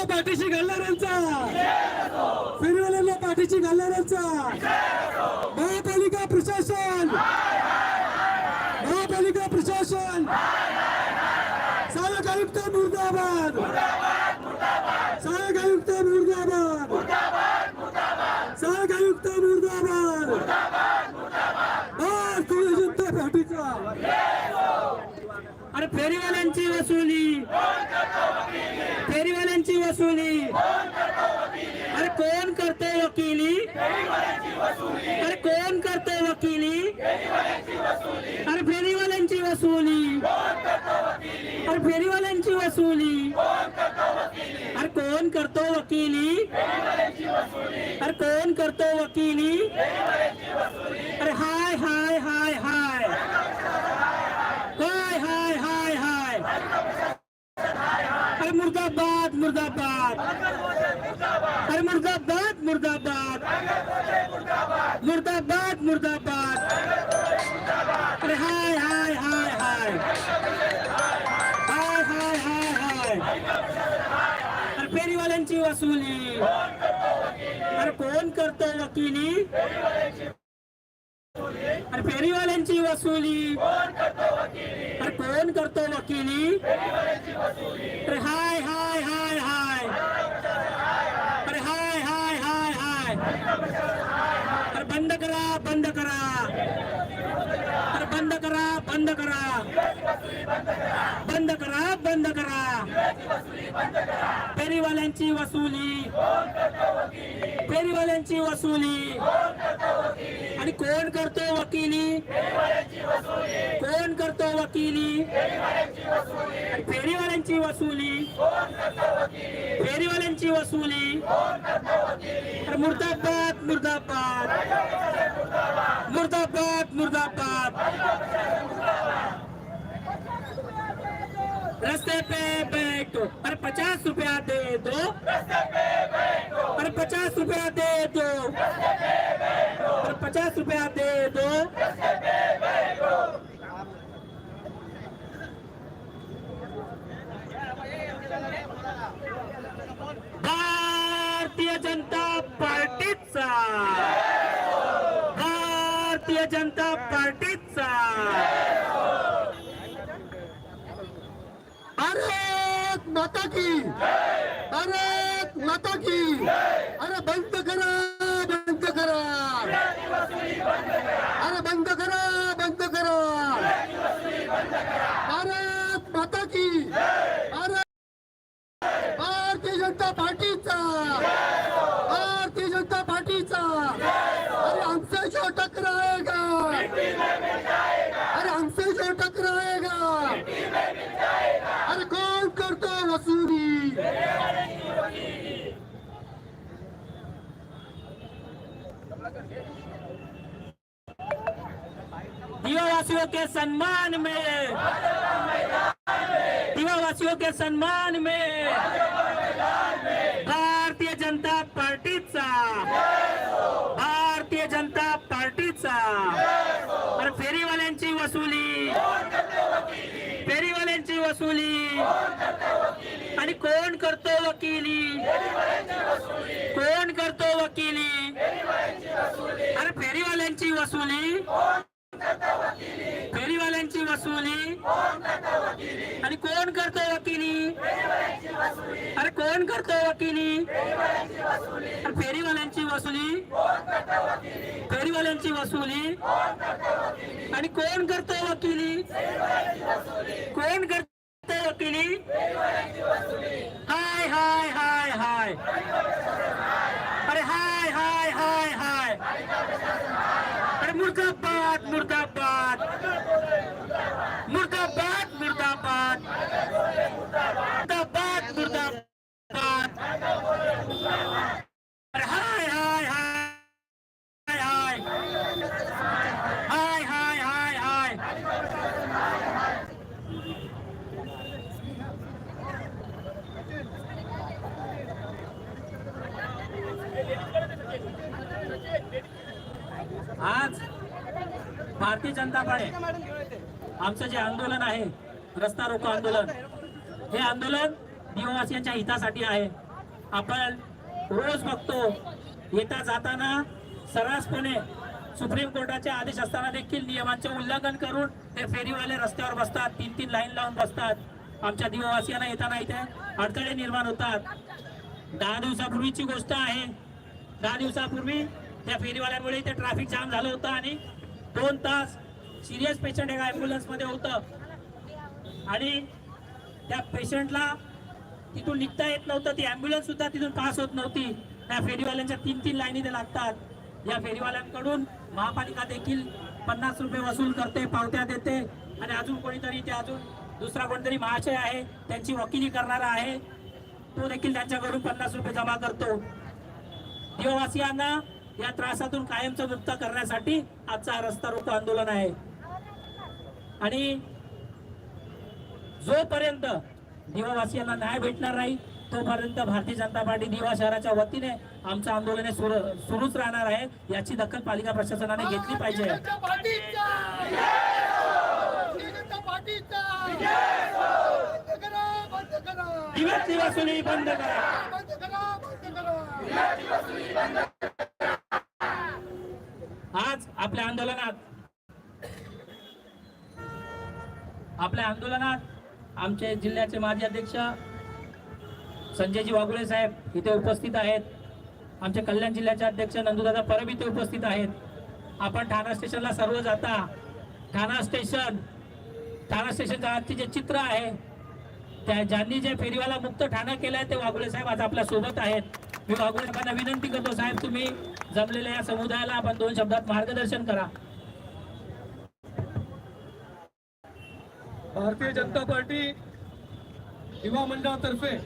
फेरीवाल्यांना पाठीशी घालणाऱ्यांचा. फिरवलेल्या पाठीशी घालणाऱ्यांचा महापालिका प्रशासन महापालिका प्रशासन सहाय्यक आयुक्त मुर्दाबाद सहाय्यक आयुक्त मुर्दाबाद सहाय्यक आयुक्त मुर्दाबाद भारतीय जनता पार्टीचा अरे फेरीवाल्यांची वसुली. फेरीवाल्यांची वसुली. अरे कोण करते वकिली? अरे कोण करते वकिली? अरे फेरीवाल्यांची वसुली. अरे फेरीवाल्यांची वसुली. अरे कोण करतो वकिली? अरे कोण करतो वकिली? अरे हाय हाय हाय हाय हाय हाय हाय हाय अरे मुर्दाबाद. अरे मुर्दाबाद मुर्दाबाद. मुर्दाबाद मुर्दाबाद. अरे हाय हाय हाय हाय. हाय हाय हाय हाय. अरे फेरीवाल्यांची वसुली. अरे कोण करतो वकिली? अरे फेरीवाल्यांची वसुली. अरे कोण करतो वकिली अरे हाय हाय हाय हाय अरे बंद करा बंद करा. बंद करा बंद करा. बंद करा बंद करा. फेरीवाल्यांची वसुली. फेरीवाल्यांची वसुली. आणि कोण करतो वकिली? कोण करतो वकिली? फेरीवाल्यांची वसुली. फेरीवाल्यांची वसुली. अरे मुर्दाबाद मुर्दाबाद. मुर्दाबाद मुर्दाबाद रस्ते पे बैठो अरे पचास रुपया दे दो अरे पचास रुपया दे दो अरे पचास रुपया दे दो भारतीय जनता पार्टीचा भारतीय जनता पार्टीचा. भारत माता की. भारत माता की. अरे बंद करा बंद करा. अरे बंद करा बंद करा. भारत माता की. अरे भारतीय जनता पार्टीचा भारतीय जनता पार्टीचा अरे हमसे जो टकराएगा अरे हमसे जो टकराएगा अरे कौन करतो वसुली वासियों के सम्मान में। दीवावासियों के सम्मान में। भारतीय जनता पार्टीचा भारतीय जनता पार्टीचा आणि फेरीवाल्यांची वसुली। फेरीवाल्यांची वसुली। आणि कोण करतो वकिली? कोण करतो वकिली? अरे फेरीवाल्यांची वसुली? फेरीवाल्यांची वसुली. आणि कोण करतो वकिली? अरे कोण करतो वकिली? अरे फेरीवाल्यांची वसुली. फेरीवाल्यांची वसुली. आणि कोण करतो वकिली? कोण करतो वकिली? हाय हाय हाय हाय. अरे हाय हाय हाय हाय. अरे मुर्दाबाद मुर्दाबाद मुर्दाबाद. आज भारतीय जनता पार्टी आमचं जे आंदोलन आहे रस्ता रोको आंदोलन हे आंदोलन निवासियांच्या हितासाठी आहे. आपण रोज बघतो येता जाताना सर्रासपणे सुप्रीम कोर्टाचे आदेश असताना देखील नियमांचे उल्लंघन करून ते फेरीवाले रस्त्यावर बसतात तीन तीन लाईन लावून बसतात. आमच्या दिववासियांना येताना इथे अडथळे निर्माण होतात. दहा दिवसापूर्वीची गोष्ट आहे. दहा दिवसापूर्वी त्या फेरीवाल्यामुळे इथे ट्रॅफिक जाम झालं होतं आणि दोन तास सिरियस पेशंट एका ॲम्ब्युलन्समध्ये होतं. आणि त्या पेशंटला तिथून निघता येत नव्हतं. ती ॲम्ब्युलन्स सुद्धा तिथून पास होत नव्हती. त्या फेरीवाल्यांच्या तीन तीन लाईनी ते लागतात. या फेरीवाल्यांकडून महापालिका देखील पन्नास रुपये वसूल करते पावत्या देते. आणि अजून कोणीतरी ते अजून दुसरा कोणतरी महाशय आहे त्यांची वकिली करणारा आहे तो देखील त्यांच्याकडून पन्नास रुपये जमा करतो. देववासियांना या त्रासातून कायमचं मुक्त करण्यासाठी आजचा हा रस्ता रोको आंदोलन आहे. आणि जोपर्यंत दिवावासियांना न्याय भेटणार नाही तोपर्यंत भारतीय जनता पार्टी दिवा शहराच्या वतीने आमचं आंदोलन हे सुरू सुरूच राहणार आहे याची दखल पालिका प्रशासनाने घेतली पाहिजे. दिवस जनता बंद करा बंद करा दिव्याची वसुली बंद करा बंद करा बंद करा आज आपल्या आंदोलनात आपल्या आंदोलनात आमचे जिल्ह्याचे माजी अध्यक्ष संजयजी वाघुळे साहेब इथे उपस्थित आहेत. आमचे कल्याण जिल्ह्याचे अध्यक्ष नंदुदादा परब इथे उपस्थित आहेत. आपण ठाणा स्टेशनला सर्व जाता. ठाणा स्टेशन ठाणा स्टेशनचं आजचे जे चित्र आहे त्या ज्यांनी जे फेरीवाला मुक्त ठाणा केलंय ते वाघुळे साहेब आज आपल्यासोबत आहेत. मी वाघुळे साहेबांना विनंती करतो साहेब तुम्ही जमलेल्या या समुदायाला आपण दोन शब्दात मार्गदर्शन करा. भारतीय जनता पार्टी दिवा मंडळातर्फे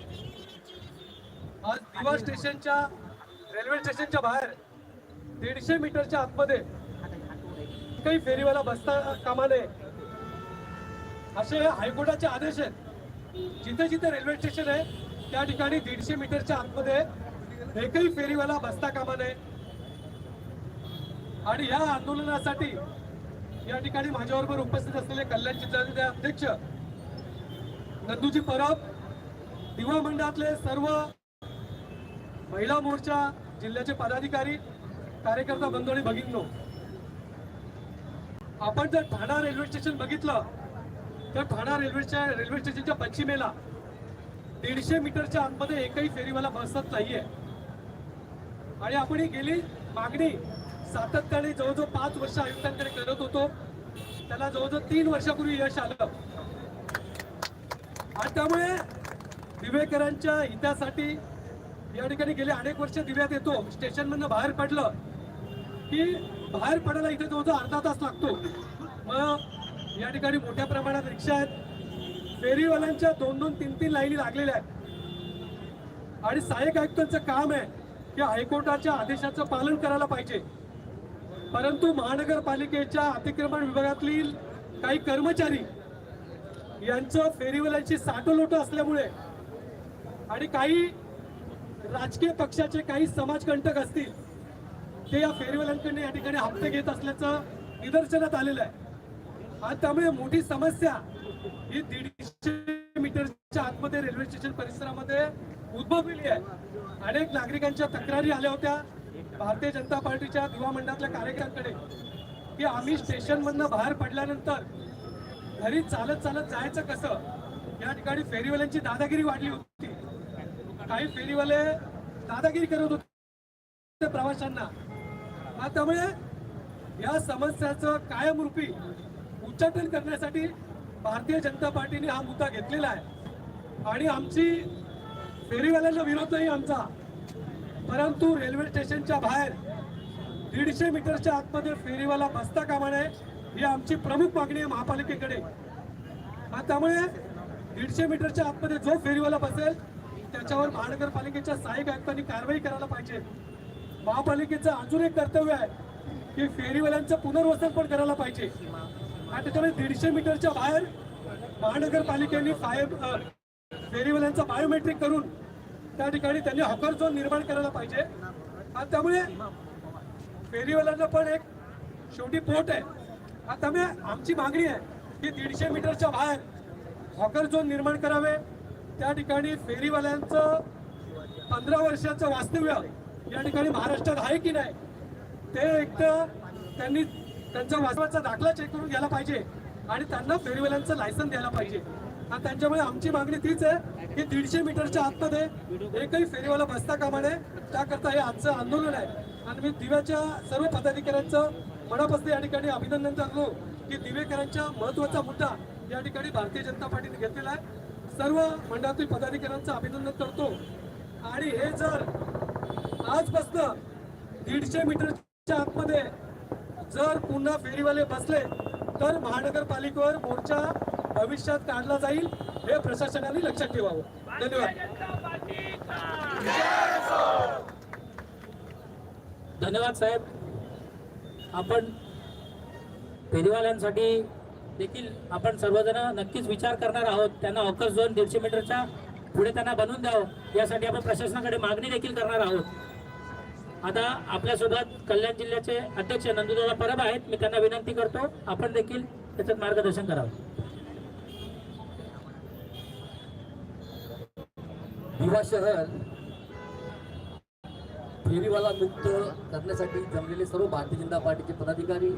आज दिवा स्टेशनच्या रेल्वे स्टेशनच्या बाहेर दीडशे मीटरच्या आतमध्ये काही फेरीवाला बसता कामा नये. असे हायकोर्टाचे आदेश आहेत. जिथे जिथे रेल्वे स्टेशन आहे त्या ठिकाणी दीडशे मीटरच्या आतमध्ये एकही फेरीवाला बसता कामा नये. आणि या आंदोलनासाठी या ठिकाणी माझ्याबरोबर उपस्थित असलेले कल्याण जिल्ह्याचे अध्यक्ष नंदूजी परब दिवा मंडळातले सर्व महिला मोर्चा जिल्ह्याचे पदाधिकारी कार्यकर्ता बंधू आणि भगिनो आपण जर ठाणा रेल्वे स्टेशन बघितलं तर ठाणा रेल्वेच्या रेल्वे स्टेशनच्या पश्चिमेला दीडशे मीटरच्या आतमध्ये एकही फेरीवाला बसत नाहीये. आणि आपण ही गेली मागणी सातत्याने जवळजवळ पाच वर्ष आयुक्तांकडे करत होतो. त्याला जवळजवळ तीन वर्षापूर्वी यश आलं. आणि त्यामुळे दिवेकरांच्या हितासाठी या ठिकाणी गेले अनेक वर्ष दिव्यात येतो. स्टेशन मधनं बाहेर पडलं की बाहेर पडायला इथे जवळजवळ अर्धा तास लागतो. मग या ठिकाणी मोठ्या प्रमाणात रिक्षा आहेत. फेरीवाल्यांच्या दोन दोन तीन तीन लाईनी लागलेल्या आहेत. आणि सहाय्यक आयुक्तांचं काम आहे की हायकोर्टाच्या आदेशाचं पालन करायला पाहिजे. परंतु महानगरपालिकेच्या अतिक्रमण विभागातील काही कर्मचारी यांचं फेरीवाल्यांची साठोलोट असल्यामुळे आणि काही राजकीय पक्षाचे काही समाजकंटक असतील ते या फेरीवाल्यांकडून या ठिकाणी हप्ते घेत असल्याचं निदर्शनात आलेलं आहे. आणि त्यामुळे मोठी समस्या ही दीडशे मीटरच्या आतमध्ये रेल्वे स्टेशन परिसरामध्ये उद्भवलेली आहे. अनेक नागरिकांच्या तक्रारी आल्या होत्या. भारतीय जनता पार्टीच्या युवा मंडळातल्या कार्यकर्त्यांकडे की आम्ही स्टेशनमधनं बाहेर पडल्यानंतर घरी चालत चालत जायचं कसं? या ठिकाणी फेरीवाल्यांची दादागिरी वाढली होती. काही फेरीवाले दादागिरी करत होते प्रवाशांना. त्यामुळे या समस्याचं कायमरूपी उच्चाटन करण्यासाठी भारतीय जनता पार्टीने हा मुद्दा घेतलेला आहे. आणि आमची फेरीवाल्यांना विरोध नाही आमचा. परंतु रेल्वे स्टेशनच्या बाहेर दीडशे मीटरच्या आतमध्ये फेरीवाला बसता कामा नये ही आमची प्रमुख मागणी आहे महापालिकेकडे. त्यामुळे दीडशे मीटरच्या आतमध्ये जो फेरीवाला बसेल त्याच्यावर महानगरपालिकेच्या सहाय्यक आयुक्तांनी कारवाई करायला पाहिजे. महापालिकेचं अजून एक कर्तव्य आहे की फेरीवाल्यांचं पुनर्वसन पण करायला पाहिजे. आणि त्याच्यामुळे दीडशे मीटरच्या बाहेर महानगरपालिकेने फायर फेरीवाल्यांचं बायोमेट्रिक करून त्या ठिकाणी त्यांनी हॉकर झोन निर्माण करायला पाहिजे. आणि त्यामुळे फेरीवाल्यांना पण एक शेवटी पोट आहे. आणि त्यामुळे आमची मागणी आहे की दीडशे मीटरच्या बाहेर हॉकर झोन निर्माण करावे. त्या ठिकाणी फेरीवाल्यांचं पंधरा वर्षाचं वास्तव्य या ठिकाणी महाराष्ट्रात आहे की नाही ते एक तर त्यांनी त्यांचा वास्तवाचा दाखला चेक करून घ्यायला पाहिजे. आणि त्यांना फेरीवाल्यांचं लायसन द्यायला पाहिजे. आणि त्यांच्यामुळे आमची मागणी तीच आहे की दीडशे मीटरच्या आतमध्ये एकही फेरीवाला बसता कामा नये. त्याकरता हे आजचं आंदोलन आहे. आणि मी दिव्याच्या सर्व पदाधिकाऱ्यांचं मनापासून या ठिकाणी अभिनंदन करतो की दिवेकरांच्या महत्त्वाचा मुद्दा या ठिकाणी भारतीय जनता पार्टीने घेतलेला आहे. सर्व मंडळातील पदाधिकाऱ्यांचं अभिनंदन करतो. आणि हे जर आजपासनं दीडशे मीटरच्या आतमध्ये जर पुन्हा फेरीवाले बसले तर महानगरपालिकेवर मोर्चा भविष्यात काढला जाईल हे प्रशासनाने लक्षात ठेवावं. धन्यवाद. धन्यवाद साहेब. आपण फेरीवाल्यांसाठी देखील आपण सर्वजण नक्कीच विचार करणार आहोत. त्यांना ऑकस झोन दीडशे मीटरच्या पुढे त्यांना बनवून द्यावं. यासाठी आपण प्रशासनाकडे मागणी देखील करणार आहोत. आता आपल्यासोबत कल्याण जिल्ह्याचे अध्यक्ष नंदुदादा परब आहेत. मी त्यांना विनंती करतो आपण देखील त्याच्यात मार्गदर्शन करावं. दिवा शहर फेरीवाला मुक्त करण्यासाठी जमलेले सर्व भारतीय जनता पार्टीचे पदाधिकारी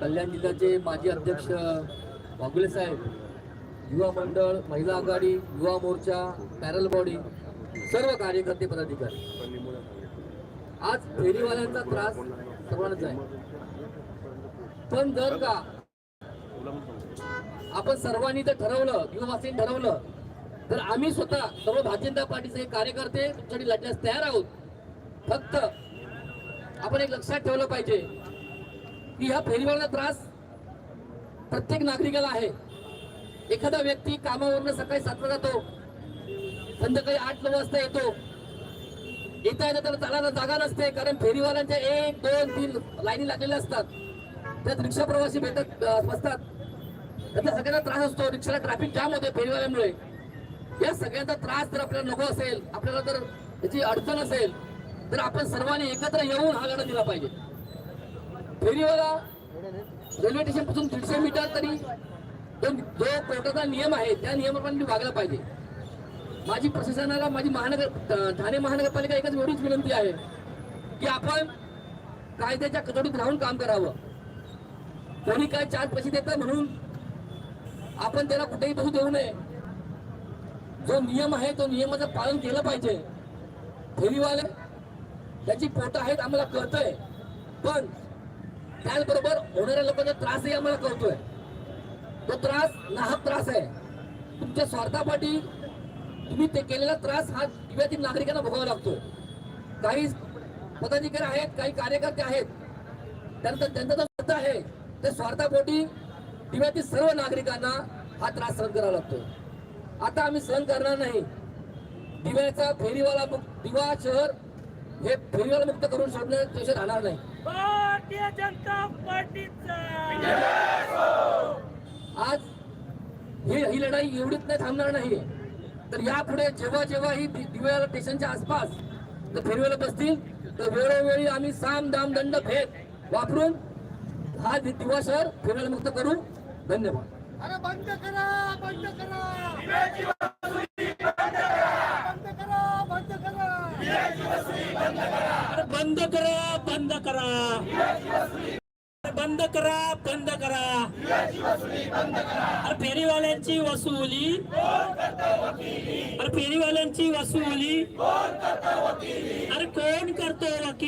कल्याण जिल्ह्याचे माजी अध्यक्ष वाघुले साहेब युवा मंडळ महिला आघाडी युवा मोर्चा पॅरल बॉडी सर्व कार्यकर्ते पदाधिकारी. आज फेरीवाल्यांचा त्रास सर्वांनाच आहे. पण जर का आपण सर्वांनी तर ठरवलं युवावासींनी ठरवलं तर आम्ही स्वतः सर्व भारतीय जनता पार्टीचे कार्यकर्ते तुमच्यासाठी लढण्यास तयार आहोत. फक्त आपण एक लक्षात ठेवलं पाहिजे की ह्या फेरीवाला त्रास प्रत्येक नागरिकाला आहे. एखादा व्यक्ती कामावरनं सकाळी सातला जातो संध्याकाळी आठ नऊ वाजता येतो. येता येता त्याला चालायला जागा नसते कारण फेरीवाल्यांच्या एक दोन तीन लाईनी लागलेल्या असतात. त्यात रिक्षा प्रवासी भेटत बसतात. त्याचा सगळ्यांना त्रास असतो. रिक्षाला ट्रॅफिक जाम होते फेरीवाल्यामुळे. या सगळ्यांचा त्रास जर आपल्याला नको असेल आपल्याला जर त्याची अडचण असेल तर आपण सर्वांनी एकत्र येऊन हा लढा दिला पाहिजे. फेरीवाला रेल्वे स्टेशनपासून दीडशे मीटर तरी जो कोर्टाचा नियम आहे त्या नियमाप्रमाणे वागला पाहिजे. माझी प्रशासनाला माझी महानगर ठाणे महानगरपालिका एकच एवढीच विनंती आहे की आपण कायद्याच्या कचोटीत राहून काम करावं. कोणी काय चार पैसे देतं म्हणून आपण त्याला कुठेही बघू देऊ नये. जो नियम आहे तो नियमाचं पालन केलं पाहिजे. फेरीवाले त्याची पोट आहेत आम्हाला कळतंय. पण त्याचबरोबर होणाऱ्या लोकांचा त्रासही आम्हाला कळतोय. तो त्रास नाहक त्रास आहे. तुमच्या स्वार्थापाठी तुम्ही ते केलेला त्रास हा दिव्यातील नागरिकांना भोगावा लागतो. काही पदाधिकारी आहेत काही कार्यकर्ते आहेत. त्यांचा त्यांचा जो स्वार्थ आहे. त्या स्वार्थापोटी दिव्यातील सर्व नागरिकांना हा त्रास सहन करावा लागतो. आता आम्ही सहन करणार नाही. दिव्याचा फेरीवाला दिवा शहर हे फेरीवाला मुक्त करून सोडण्याचे राहणार नाही. भारतीय जनता पार्टीचा. आज ही ही लढाई एवढीच नाही थांबणार नाही. तर यापुढे जेव्हा जेव्हा ही दिव्याला स्टेशनच्या आसपास तर फेरीवाला बसतील तर वेळोवेळी आम्ही साम दाम दंड भेद वापरून हा दिवा शहर फेरीवाला मुक्त करू. धन्यवाद. अरे बंद करा बंद करा. बंद करा बंद करा. अरे बंद करा बंद करा. अरे बंद करा बंद करा. अरे फेरीवाल्यांची वसुली. अरे फेरीवाल्यांची वसुली. अरे कोण करतो वकील?